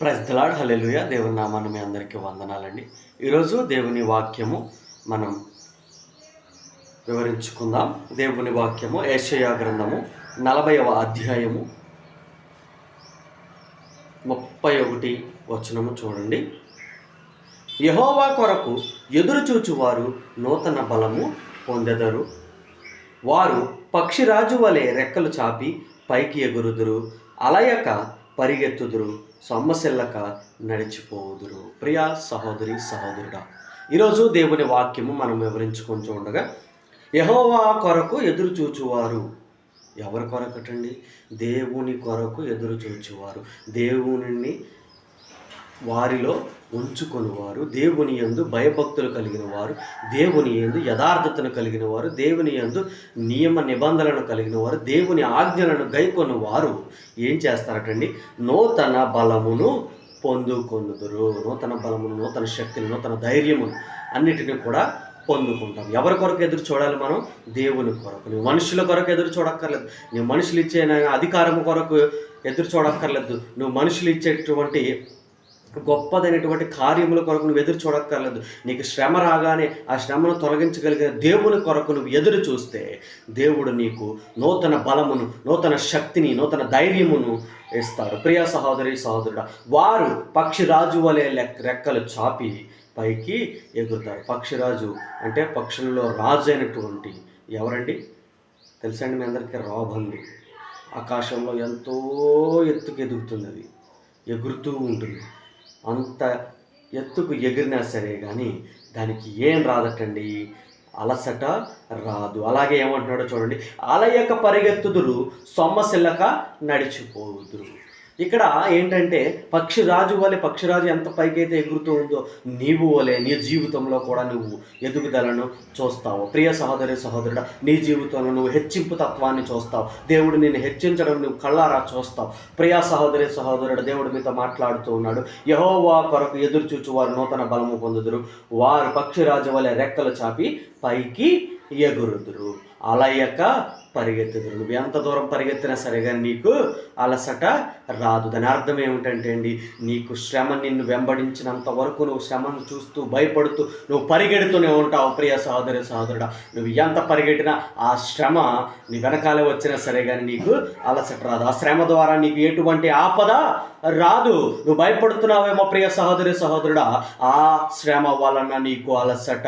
ప్రజలాడ్ hallelujah దేవుని నామాన్ని మీ అందరికీ వందనాలండి. ఈరోజు దేవుని వాక్యము మనం వివరించుకుందాం. దేవుని వాక్యము ఏషయా గ్రంథము నలభైవ అధ్యాయము ముప్పై ఒకటి వచనము చూడండి. యహోవా కొరకు ఎదురుచూచువారు నూతన బలము పొందెదరు. వారు పక్షిరాజు వలె రెక్కలు చాపి పైకి ఎగురుదురు అలయక పరిగెత్తుదురు. సొమ్మసిల్లక నడిచిపోదురు. ప్రియా సహోదరి సహోదరుడా ఈరోజు దేవుని వాక్యము మనం వివరించుకుంటూ ఉండగా యహోవా కొరకు ఎదురు చూచువారు. ఎవరి కొరకటండి? దేవుని కొరకు ఎదురు చూచువారు. దేవుని వారిలో ఉంచుకొని వారు దేవుని యందు భయభక్తులు కలిగిన వారు దేవుని యందు యథార్థతను కలిగిన వారు దేవుని యందు నియమ నిబంధనలను కలిగిన వారు దేవుని ఆజ్ఞలను గైకొని వారు ఏం చేస్తారటండి? నూతన బలమును పొందుకొందుదురు నూతన బలమును నూతన శక్తిని నూతన ధైర్యమును అన్నిటిని కూడా పొందుకుంటాం. ఎవరి కొరకు ఎదురు చూడాలి మనం? దేవుని కొరకు. నువ్వు మనుషుల కొరకు ఎదురు చూడక్కర్లేదు. నువ్వు మనుషులు ఇచ్చే అధికారం కొరకు ఎదురు చూడక్కర్లేదు. నువ్వు మనుషులు ఇచ్చేటువంటి గొప్పదైనటువంటి కార్యముల కొరకు నువ్వు ఎదురు చూడక్కర్లేదు. నీకు శ్రమ రాగానే ఆ శ్రమను తొలగించగలిగిన దేవుని కొరకు నువ్వు ఎదురు చూస్తే దేవుడు నీకు నూతన బలమును నూతన శక్తిని నూతన ధైర్యమును ఇస్తాడు. ప్రియ సహోదరి సహోదరుడు వారు పక్షిరాజు వలె లెక్ రెక్కలు చాపి పైకి ఎగురుతారు. పక్షిరాజు అంటే పక్షులలో రాజు అయినటువంటి ఎవరండి? తెలుసండి మీ అందరికీ? రాబంది. ఆకాశంలో ఎంతో ఎత్తుకు ఎదుగుతుంది అది ఎగురుతూ ఉంటుంది. అంత ఎత్తుకు ఎగిరినా సరే కానీ దానికి ఏం రాదటండి? అలసట రాదు. అలాగే ఏమంటున్నాడో చూడండి. అలయక పరిగెత్తుదురు సొమ్మసిల్లక నడిచిపోదురు. ఇక్కడ ఏంటంటే పక్షిరాజు వలె పక్షిరాజు ఎంత పైకైతే ఎగురుతూ ఉందో నీవు వలె నీ జీవితంలో కూడా నువ్వు ఎదుగుదలను చూస్తావు. ప్రియ సహోదరి సహోదరుడు నీ జీవితంలో నువ్వు హెచ్చింపు తత్వాన్ని చూస్తావు. దేవుడు నిన్ను హెచ్చించడం నువ్వు కళ్ళారా చూస్తావు. ప్రియ సహోదరి సహోదరుడు దేవుడు మీతో మాట్లాడుతూ ఉన్నాడు. యహోవా కొరకు ఎదురు చూచు వారు నూతన బలము పొందుదురు. వారు పక్షిరాజు వలె రెక్కలు చాపి పైకి ఎగురుదురు. అలయక పరిగెత్తుదురు. నువ్వు ఎంత దూరం పరిగెత్తినా సరేగా నీకు అలసట రాదు. దాని అర్థం ఏమిటంటే అండి నీకు శ్రమ నిన్ను వెంబడించినంత వరకు నువ్వు శ్రమను చూస్తూ భయపడుతూ నువ్వు పరిగెడుతూనే ఉంటావు ప్రియ సహోదరి సహోదరుడా. నువ్వు ఎంత పరిగెట్టినా ఆ శ్రమ నీ వెనకాలే వచ్చినా సరే కానీ నీకు అలసట రాదు. ఆ శ్రమ ద్వారా నీకు ఎటువంటి ఆపద రాదు. నువ్వు భయపడుతున్నావేమో ప్రియ సహోదరి సహోదరుడా. ఆ శ్రమ వలన నీకు అలసట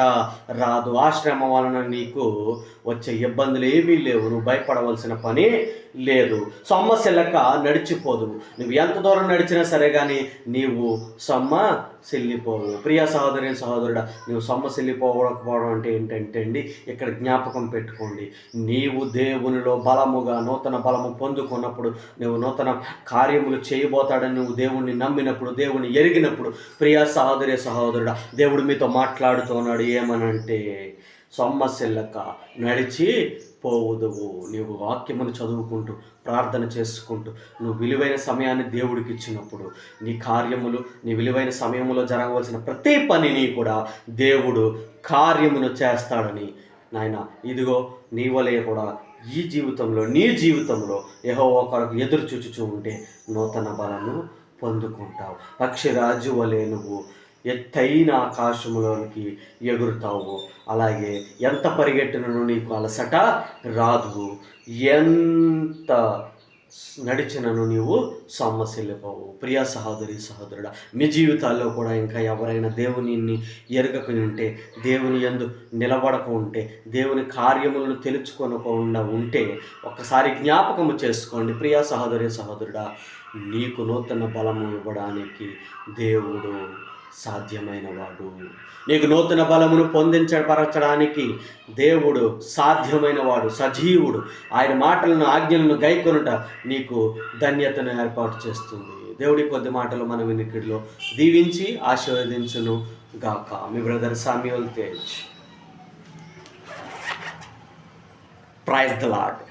రాదు. ఆ శ్రమ వలన నీకు వచ్చే ఇబ్బందులు ఏమీ లేవు. నువ్వు భయపడవలసిన పని లేదు. సొమ్మశిల్లక నడిచిపోదు. నువ్వు ఎంత దూరం నడిచినా సరే కానీ నీవు సొమ్మ సిల్లిపోవు. ప్రియ సహోదరి సహోదరుడా నువ్వు సొమ్మ సిల్లిపోకపోవడం అంటే ఏంటంటే అండి ఇక్కడ జ్ఞాపకం పెట్టుకోండి. నీవు దేవునిలో బలముగా నూతన బలము పొందుకున్నప్పుడు నువ్వు నూతన కార్యములు చేయబోతాడని నువ్వు దేవుణ్ణి నమ్మినప్పుడు దేవుని ఎరిగినప్పుడు ప్రియ సహోదరి సహోదరుడా దేవుడు మీతో మాట్లాడుతున్నాడు ఏమనంటే సొమ్మశిల్లక నడిచి పోవుదువు. నీవు వాక్యమును చదువుకుంటూ ప్రార్థన చేసుకుంటూ నువ్వు విలువైన సమయాన్ని దేవుడికి ఇచ్చినప్పుడు నీ కార్యములు నీ విలువైన సమయంలో జరగవలసిన ప్రతి పనిని కూడా దేవుడు కార్యమును చేస్తాడని నాయన ఇదిగో నీ వలయ కూడా ఈ జీవితంలో నీ జీవితంలో ఏహో ఒకరికి ఎదురు చూచుచూ ఉంటే నూతన బలను పొందుకుంటావు. పక్షిరాజు వలె నువ్వు ఎత్తైన ఆకాశంలోనికి ఎగురుతావు. అలాగే ఎంత పరిగెట్టినను నీకు అలసట రాదు. ఎంత నడిచినను నీవు సొమ్మసిల్లిపోవు. ప్రియ సహోదరి సహోదరుడ మీ జీవితాల్లో కూడా ఇంకా ఎవరైనా దేవుని ఎరగకుని ఉంటే దేవుని ఎందు నిలబడక ఉంటే దేవుని కార్యములను తెలుసుకొనకుండా ఉంటే ఒక్కసారి జ్ఞాపకము చేసుకోండి. ప్రియ సహోదరి సహోదరుడా నీకు నూతన బలము ఇవ్వడానికి దేవుడు సాధ్యమైన వాడు నీకు నూతన బలమును పొందించపరచడానికి దేవుడు సాధ్యమైన వాడు సజీవుడు. ఆయన మాటలను ఆజ్ఞలను గైకొనుట నీకు ధన్యతను ఏర్పాటు చేస్తుంది. దేవుడి కొద్ది మాటలు మన వినికిడిలో దీవించి ఆశీర్వదించును గాక. మీ brother Samuel Tej. Praise the Lord